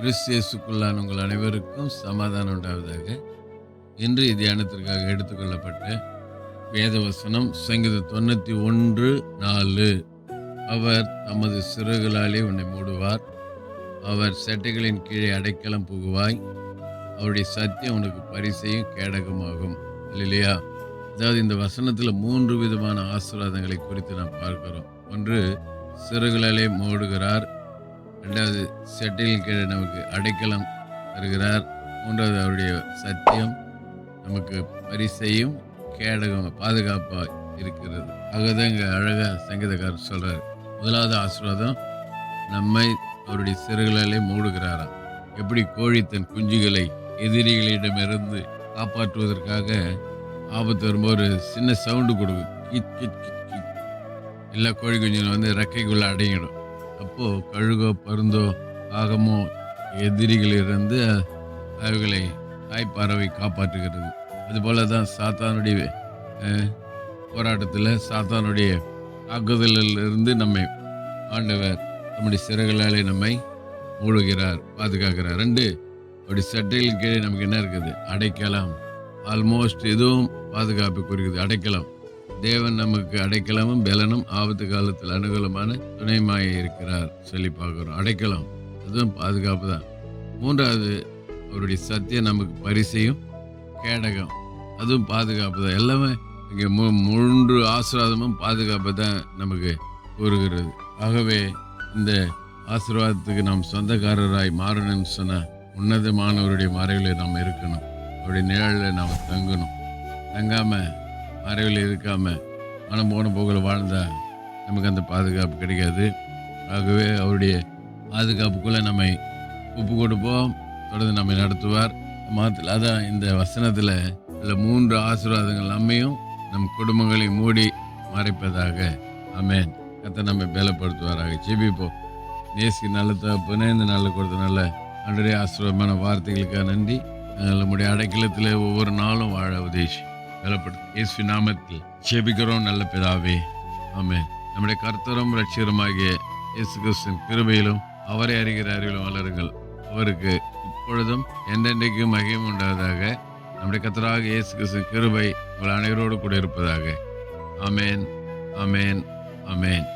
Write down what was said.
கிறிஸ்தியசுக்குள்ளான உங்கள் அனைவருக்கும் சமாதானம் உண்டாவதாக. இன்று தியானத்திற்காக எடுத்துக்கொள்ளப்பட்ட வேதவசனம் சங்கீத தொண்ணூற்றி ஒன்று நாலு. அவர் தமது சிறகுகளாலே உன்னை மூடுவார். அவர் சட்டைகளின் கீழே அடைக்கலம் புகுவாய். அவருடைய சத்தியம் உனக்கு பரிசையும் கேடகமாகும். இல்லையா அதாவது இந்த வசனத்தில் மூன்று விதமான ஆசீர்வாதங்களை குறித்து நாம் பார்க்கிறோம். ஒன்று சிறகுகளாலே மூடுகிறார். ரெண்டாவது செட்டில் கீழே நமக்கு அடைக்கலம் தருகிறார். மூன்றாவது அவருடைய சத்தியம் நமக்கு பரிசையும் கேடகம் பாதுகாப்பாக இருக்கிறது. ஆகதான் இங்கே அழகாக சங்கீதக்காரர் சொல்கிறார் முதலாவது ஆசீர்வாதம் நம்மை அவருடைய சிறுகளாலே மூடுகிறாராம். எப்படி கோழி தன் குஞ்சுகளை எதிரிகளிடமிருந்து காப்பாற்றுவதற்காக ஆபத்து வரும்போது ஒரு சின்ன சவுண்டு கொடுக்கும். கிட் கிட் எல்லா கோழி குஞ்சுகளும் வந்து ரெக்கைக்குள்ளே அடங்கிடும். அப்போது கழுகோ பருந்தோ ஆகமோ எதிரிகளிலிருந்து அவைகளை தாய்ப்பறவை காப்பாற்றுகிறது. அதுபோல தான் சாத்தானுடைய போராட்டத்தில் சாத்தானுடைய தாக்குதலிலிருந்து நம்மை ஆண்டவர் நம்முடைய சிறகுகளாலே நம்மை மூழ்கிறார் பாதுகாக்கிறார். ரெண்டு அப்படி சட்டையில் கீழே நமக்கு என்ன இருக்குது? அடைக்கலாம். ஆல்மோஸ்ட் எதுவும் பாதுகாப்பு குறிக்குது. அடைக்கலாம். தேவன் நமக்கு அடைக்கலமும் பலனும் ஆபத்து காலத்தில் அனுகூலமான துணைமாய இருக்கிறார். சொல்லி பார்க்குறோம். அடைக்கலாம். அதுவும் பாதுகாப்பு தான். மூன்றாவது அவருடைய சத்தியம் நமக்கு பரிசையும் கேடகம். அதுவும் பாதுகாப்பு தான். எல்லாமே இங்கே மூ மூன்று ஆசீர்வாதமும் பாதுகாப்பு தான் நமக்கு கூறுகிறது. ஆகவே இந்த ஆசீர்வாதத்துக்கு நாம் சொந்தக்காரராய் மாறணும்னு சொன்னால் உன்னதமானவருடைய மறைவில் நாம் இருக்கணும். அவருடைய நிழலில் நாம் தங்கணும். தங்காமல் மறைவில் இருக்காம மனம் போன போக்கில் வாழ்ந்தா நமக்கு அந்த பாதுகாப்பு கிடைக்காது. ஆகவே அவருடைய பாதுகாப்புக்குள்ளே நம்மை ஒப்பு கொடுப்போம் தொடர்ந்து நம்மை நடத்துவார். மாத்தில் அதான் இந்த வசனத்தில் இல்லை மூன்று ஆசீர்வாதங்கள் நம்மையும் நம் குடும்பங்களை மூடி மறைப்பதாக. அமேன் கத்தை நம்மை பலப்படுத்துவாராக. ஜெபிப்போம். நேசி நல்ல தகப்பனே இந்த நல்ல கொடுத்த நல்ல அன்றைய ஆசீர்வாதமான வார்த்தைகளுக்காக நன்றி. நம்முடைய அடைக்கலத்தில் ஒவ்வொரு நாளும் வாழ உதேசி பலப்படுத்தும் இயேசு நாமத்தில் ஜெபிக்கிறோம் நல்ல பிதாவே ஆமே நம்முடைய கர்த்தரும் ரட்சகருமாகிய இயேசு கிறிஸ்தின் கிருபையிலும் அவரை அறிகிற அறிவிலும் வளருங்கள் அவருக்கு இப்பொழுதும் என்றென்றைக்கும் மகிமும் உண்டாவதாக நம்முடைய கத்தராக இயேசு கிறிஸ்துவின் கிருபை உங்கள் அனைவரோடு கூட இருப்பதாக அமேன் அமேன் அமேன்